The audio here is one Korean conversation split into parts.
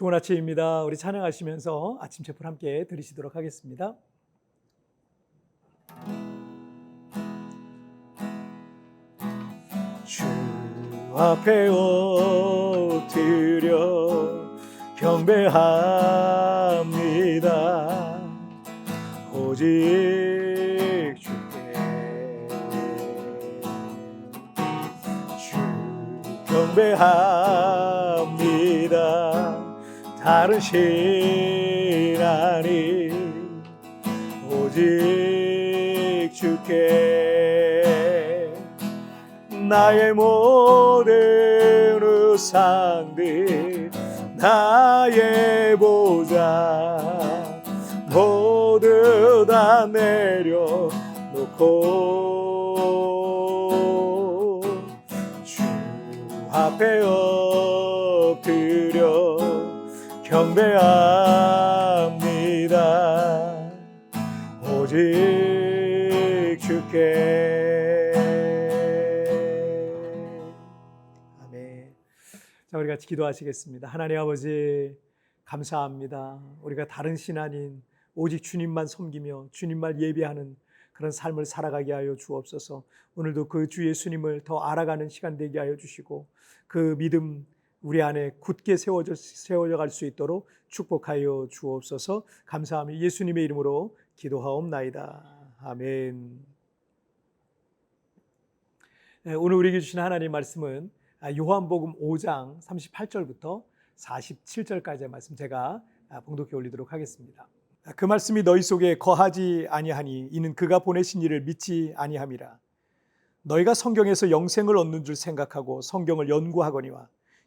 좋은 아침입니다. 우리 찬양하시면서 아침 제풀 함께 들으시도록 하겠습니다. 주 앞에 엎드려 경배합니다. 오직 주께 주 경배합니다. 다른 신하니 오직 주께 나의 모든 우상들 나의 보자 모두 다 내려놓고 주 앞에 엎드려 경배합니다. 오직 주께. 아멘. 자 우리 같이 기도하시겠습니다. 하나님 아버지 감사합니다. 우리가 다른 신 아닌 오직 주님만 섬기며 주님만 예배하는 그런 삶을 살아가게 하여 주옵소서. 오늘도 그 주 예수님을 더 알아가는 시간 되게 하여 주시고 그 믿음 우리 안에 굳게 세워져 세워져 갈 수 있도록 축복하여 주옵소서. 감사하며 예수님의 이름으로 기도하옵나이다. 아멘. 네, 오늘 우리에게 주신 하나님 말씀은 아, 요한복음 5장 38절부터 47절까지의 말씀 제가 아, 봉독해 올리도록 하겠습니다. 그 말씀이 너희 속에 거하지 아니하니 이는 그가 보내신 이를 믿지 아니함이라. 너희가 성경에서 영생을 얻는 줄 생각하고 성경을 연구하거니와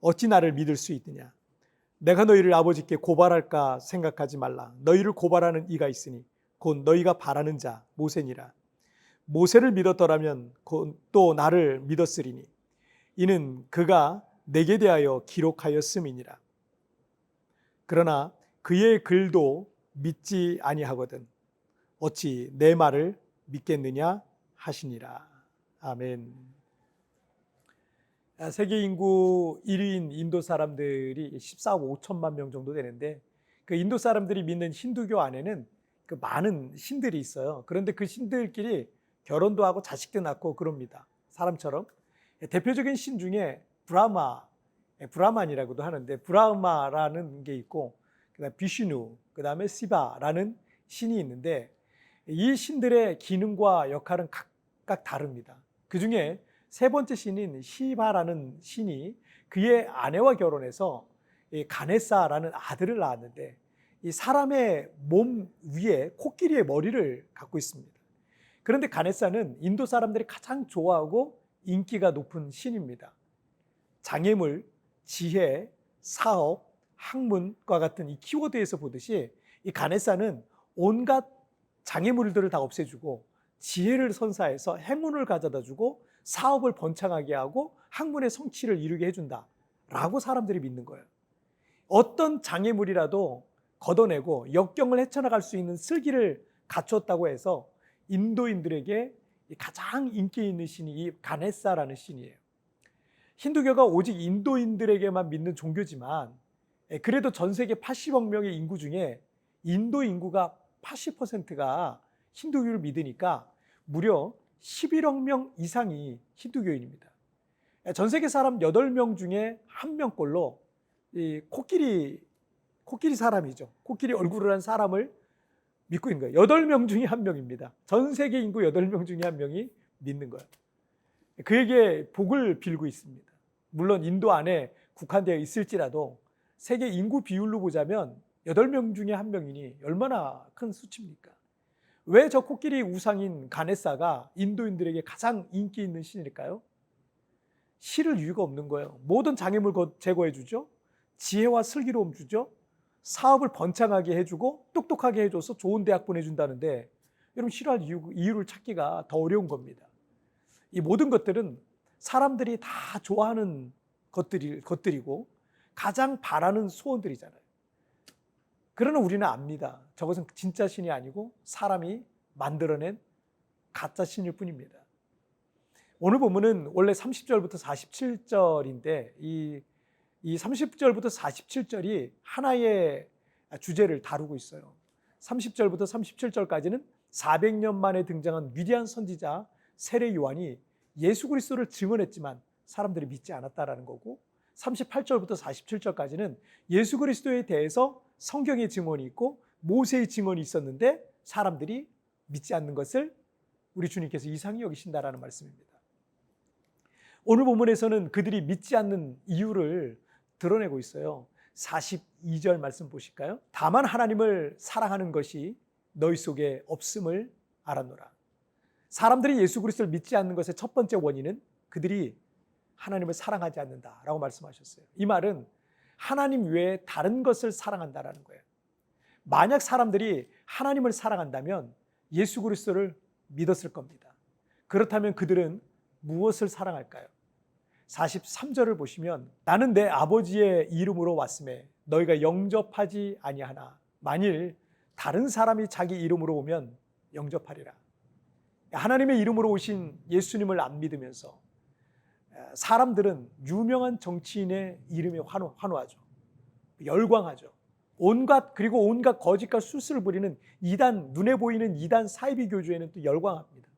어찌 나를 믿을 수 있느냐? 내가 너희를 아버지께 고발할까 생각하지 말라. 너희를 고발하는 이가 있으니 곧 너희가 바라는 자 모세니라. 모세를 믿었더라면 곧또 나를 믿었으리니 이는 그가 내게 대하여 기록하였음이니라. 그러나 그의 글도 믿지 아니하거든 어찌 내 말을 믿겠느냐 하시니라. 아멘. 아, 세계 인구 1위인 인도 사람들이 14억 5천만 명 정도 되는데 그 인도 사람들이 믿는 힌두교 안에는 그 많은 신들이 있어요. 그런데 그 신들끼리 결혼도 하고 자식도 낳고 그럽니다. 사람처럼. 대표적인 신 중에 브라마, 브라만이라고도 하는데 브라마라는 게 있고 그다음 비슈누, 그다음에 시바라는 신이 있는데 이 신들의 기능과 역할은 각각 다릅니다. 그 중에 세 번째 신인 시바라는 신이 그의 아내와 결혼해서 가네사라는 아들을 낳았는데 이 사람의 몸 위에 코끼리의 머리를 갖고 있습니다. 그런데 가네사는 인도 사람들이 가장 좋아하고 인기가 높은 신입니다. 장애물, 지혜, 사업, 학문과 같은 이 키워드에서 보듯이 이 가네사는 온갖 장애물들을 다 없애주고 지혜를 선사해서 행운을 가져다 주고 사업을 번창하게 하고 학문의 성취를 이루게 해준다. 라고 사람들이 믿는 거예요. 어떤 장애물이라도 걷어내고 역경을 헤쳐나갈 수 있는 슬기를 갖췄다고 해서 인도인들에게 가장 인기 있는 신이 이 가네사라는 신이에요. 힌두교가 오직 인도인들에게만 믿는 종교지만 예, 그래도 전 세계 80억 명의 인구 중에 인도 인구가 80%가 힌두교를 믿으니까 무려 11억 명 이상이 힌두교인입니다. 예, 전 세계 사람 8명 중에 1명꼴로 이 코끼리 코끼리 사람이죠. 코끼리 얼굴을 한 사람을 믿고 있는 거예요. 8명 중에 1명입니다. 전 세계 인구 8명 중에 1명이 믿는 거예요. 그에게 복을 빌고 있습니다. 물론 인도 안에 국한되어 있을지라도 세계 인구 비율로 보자면 8명 중에 한 명이니 얼마나 큰 수치입니까? 왜 저 코끼리 우상인 가네사가 인도인들에게 가장 인기 있는 신일까요? 싫을 이유가 없는 거예요. 모든 장애물 제거해 주죠. 지혜와 슬기로움 주죠. 사업을 번창하게 해주고 똑똑하게 해줘서 좋은 대학 보내준다는데 여러분 싫어할 이유, 이유를 찾기가 더 어려운 겁니다. 이 모든 것들은 사람들이 다 좋아하는 것들이, 것들이고 가장 바라는 소원들이잖아요. 그러나 우리는 압니다. 저것은 진짜 신이 아니고 사람이 만들어낸 가짜 신일 뿐입니다. 오늘 본문은 원래 30절부터 47절인데 이, 이 30절부터 47절이 하나의 주제를 다루고 있어요. 30절부터 37절까지는 400년 만에 등장한 위대한 선지자 세례 요한이 예수 그리스도를 증언했지만 사람들이 믿지 않았다라는 거고 38절부터 47절까지는 예수 그리스도에 대해서 성경의 증언이 있고 모세의 증언이 있었는데 사람들이 믿지 않는 것을 우리 주님께서 이상히 여기신다라는 말씀입니다. 오늘 본문에서는 그들이 믿지 않는 이유를 드러내고 있어요. 42절 말씀 보실까요? 다만 하나님을 사랑하는 것이 너희 속에 없음을 알았노라. 사람들이 예수 그리스도를 믿지 않는 것의 첫 번째 원인은 그들이 하나님을 사랑하지 않는다라고 말씀하셨어요. 이 말은 하나님 외에 다른 것을 사랑한다라는 거예요. 만약 사람들이 하나님을 사랑한다면 예수 그리스도를 믿었을 겁니다. 그렇다면 그들은 무엇을 사랑할까요? 43절을 보시면 나는 내 아버지의 이름으로 왔음에 너희가 영접하지 아니하나 만일 다른 사람이 자기 이름으로 오면 영접하리라. 하나님의 이름으로 오신 예수님을 안 믿으면서 사람들은 유명한 정치인의 이름에 환호, 환호하죠. 열광하죠. 온갖 그리고 온갖 거짓과 수술을 부리는 이단 눈에 보이는 이단 사이비 교주에는 또 열광합니다.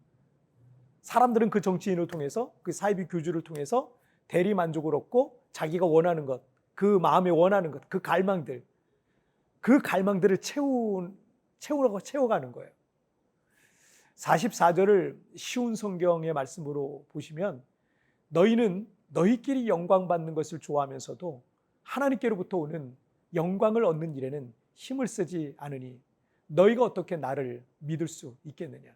사람들은 그 정치인을 통해서 그 사이비 교주를 통해서 대리 만족을 얻고 자기가 원하는 것, 그 마음에 원하는 것, 그 갈망들, 그 갈망들을 채우, 채우라고 채워가는 거예요. 44절을 쉬운 성경의 말씀으로 보시면 너희는 너희끼리 영광 받는 것을 좋아하면서도 하나님께로부터 오는 영광을 얻는 일에는 힘을 쓰지 않으니 너희가 어떻게 나를 믿을 수 있겠느냐?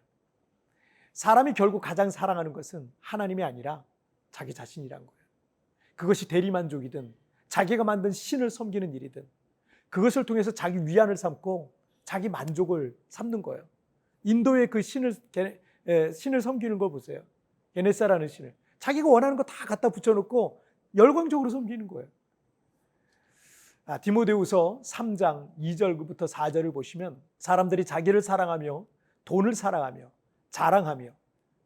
사람이 결국 가장 사랑하는 것은 하나님이 아니라 자기 자신이란 거예요. 그것이 대리만족이든 자기가 만든 신을 섬기는 일이든 그것을 통해서 자기 위안을 삼고 자기 만족을 삼는 거예요. 인도의 그 신을 신을 섬기는 거 보세요. 게네사라는 신을 자기가 원하는 거 다 갖다 붙여놓고 열광적으로 섬기는 거예요. 아, 디모데후서 3장 2절부터 4절을 보시면 사람들이 자기를 사랑하며 돈을 사랑하며 자랑하며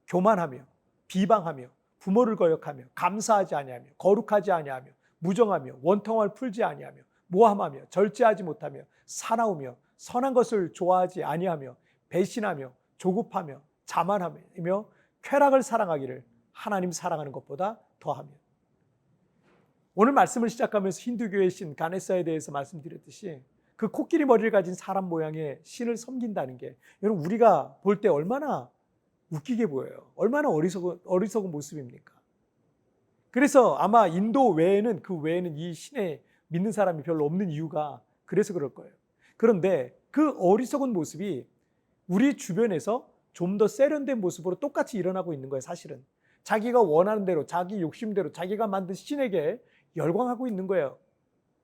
교만하며 비방하며 부모를 거역하며 감사하지 아니하며 거룩하지 아니하며 무정하며 원통을 풀지 아니하며 모함하며 절제하지 못하며 사나우며 선한 것을 좋아하지 아니하며 배신하며 조급하며 자만하며 쾌락을 사랑하기를 하나님 사랑하는 것보다 더하며 오늘 말씀을 시작하면서 힌두교의 신 가네사에 대해서 말씀드렸듯이 그 코끼리 머리를 가진 사람 모양의 신을 섬긴다는 게 여러분 우리가 볼 때 얼마나 웃기게 보여요. 얼마나 어리석은, 어리석은 모습입니까? 그래서 아마 인도 외에는 그 외에는 이 신에 믿는 사람이 별로 없는 이유가 그래서 그럴 거예요. 그런데 그 어리석은 모습이 우리 주변에서 좀 더 세련된 모습으로 똑같이 일어나고 있는 거예요, 사실은. 자기가 원하는 대로, 자기 욕심대로, 자기가 만든 신에게 열광하고 있는 거예요.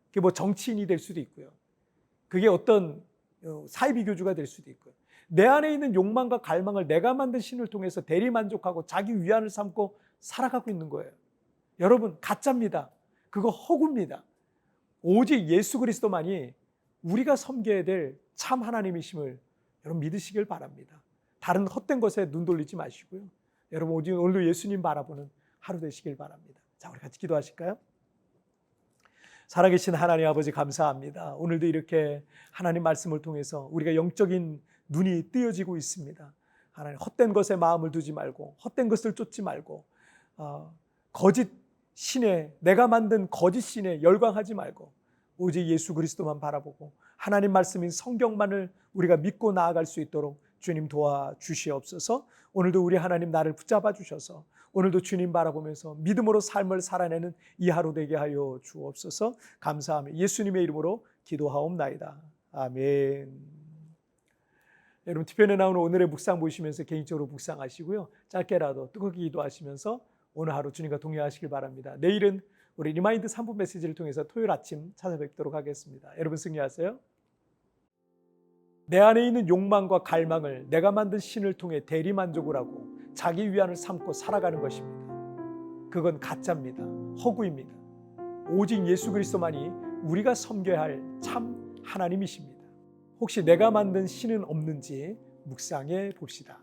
그게 뭐 정치인이 될 수도 있고요. 그게 어떤 어, 사이비 교주가 될 수도 있고요. 내 안에 있는 욕망과 갈망을 내가 만든 신을 통해서 대리 만족하고 자기 위안을 삼고 살아가고 있는 거예요. 여러분, 가짜입니다. 그거 허구입니다. 오직 예수 그리스도만이 우리가 섬겨야 될 참 하나님이심을 여러분 믿으시길 바랍니다. 다른 헛된 것에 눈 돌리지 마시고요. 여러분 오늘도 예수님 바라보는 하루 되시길 바랍니다. 자, 우리 같이 기도하실까요? 살아계신 하나님 아버지 감사합니다. 오늘도 이렇게 하나님 말씀을 통해서 우리가 영적인 눈이 뜨여지고 있습니다. 하나님 헛된 것에 마음을 두지 말고 헛된 것을 쫓지 말고 어, 거짓 신에 내가 만든 거짓 신에 열광하지 말고 오직 예수 그리스도만 바라보고 하나님 말씀인 성경만을 우리가 믿고 나아갈 수 있도록 주님 도와 주시옵소서. 오늘도 우리 하나님 나를 붙잡아 주셔서 오늘도 주님 바라보면서 믿음으로 삶을 살아내는 이 하루 되게 하여 주옵소서. 감사하며 예수님의 이름으로 기도하옵나이다. 아멘. 여러분 티편에 나오는 오늘의 묵상 보시면서 개인적으로 묵상하시고요. 짧게라도 뜨겁게 기도하시면서 오늘 하루 주님과 동행하시길 바랍니다. 내일은 우리 리마인드 3분 메시지를 통해서 토요일 아침 찾아뵙도록 하겠습니다. 여러분 승리하세요. 내 안에 있는 욕망과 갈망을 내가 만든 신을 통해 대리 만족을 하고 자기 위안을 삼고 살아가는 것입니다. 그건 가짜입니다. 허구입니다. 오직 예수 그리스도만이 우리가 섬겨야 할 참 하나님이십니다. 혹시 내가 만든 신은 없는지 묵상해 봅시다.